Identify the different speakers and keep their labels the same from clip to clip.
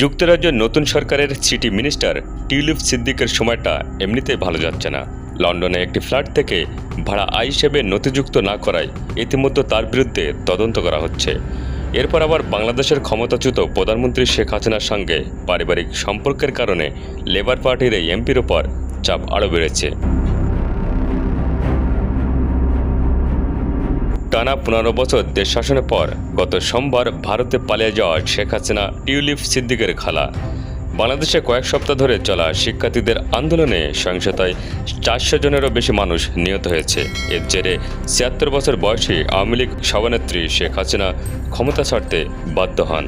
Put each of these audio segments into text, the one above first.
Speaker 1: যুক্তরাজ্যের নতুন সরকারের সিটি মিনিস্টার টিউলিপ সিদ্দিকের সময়টা এমনিতেই ভালো যাচ্ছে না। লন্ডনে একটি ফ্ল্যাট থেকে ভাড়া আয় হিসেবে নথিযুক্ত না করায় ইতিমধ্যে তার বিরুদ্ধে তদন্ত করা হচ্ছে। এরপর আবার বাংলাদেশের ক্ষমতাচ্যুত প্রধানমন্ত্রী শেখ হাসিনার সঙ্গে পারিবারিক সম্পর্কের কারণে লেবার পার্টির এই এমপির ওপর চাপ আরও বেড়েছে। টানা পনেরো বছর দেশ শাসনের পর গত সোমবার ভারতে পালিয়ে যাওয়া শেখ হাসিনা টিউলিপ সিদ্দিকের খালা। বাংলাদেশে কয়েক সপ্তাহ ধরে চলা শিক্ষার্থীদের আন্দোলনে সহিংসতায় চারশো জনেরও বেশি মানুষ নিহত হয়েছে। এর জেরে ছিয়াত্তর বছর বয়সী আওয়ামী লীগ সভানেত্রী শেখ হাসিনা ক্ষমতা ছাড়তে বাধ্য হন।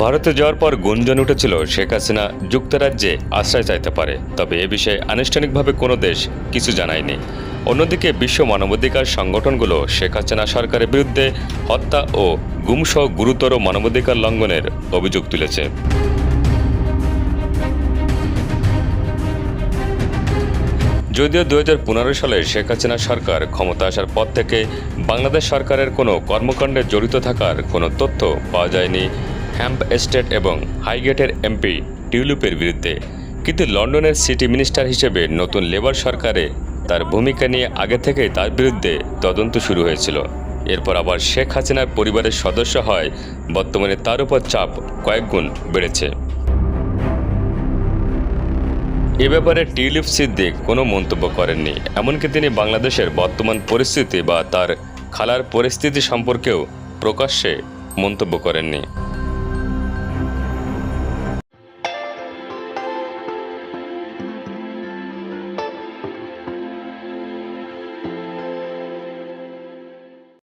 Speaker 1: ভারতে যাওয়ার পর গুঞ্জন উঠেছিল শেখ হাসিনা যুক্তরাজ্যে আশ্রয় চাইতে পারে, তবে এ বিষয়ে আনুষ্ঠানিকভাবে কোনো দেশ কিছু জানায়নি। অন্যদিকে বিশ্ব মানবাধিকার সংগঠনগুলো শেখ হাসিনা সরকারের বিরুদ্ধে হত্যা ও গুমসহ গুরুতর মানবাধিকার লঙ্ঘনের অভিযোগ তুলেছে। যদিও দু হাজার পনেরো সালে শেখ হাসিনা সরকার ক্ষমতা আসার পর থেকে বাংলাদেশ সরকারের কোনো কর্মকাণ্ডে জড়িত থাকার কোনো তথ্য পাওয়া যায়নি, হ্যাম্প এস্টেট এবং হাইগেটের এমপি টিউলিপের বিরুদ্ধে। কিন্তু লন্ডনের সিটি মিনিস্টার হিসেবে নতুন লেবার সরকারে তার ভূমিকা নিয়ে আগে থেকেই তার বিরুদ্ধে তদন্ত শুরু হয়েছিল। এরপর আবার শেখ হাসিনার পরিবারের সদস্য হয় বর্তমানে তার উপর চাপ কয়েকগুণ বেড়েছে। এ ব্যাপারে টিউলিপ সিদ্দিক কোনো মন্তব্য করেননি। এমনকি তিনি বাংলাদেশের বর্তমান পরিস্থিতি বা তার খালার পরিস্থিতি সম্পর্কেও প্রকাশ্যে মন্তব্য করেননি।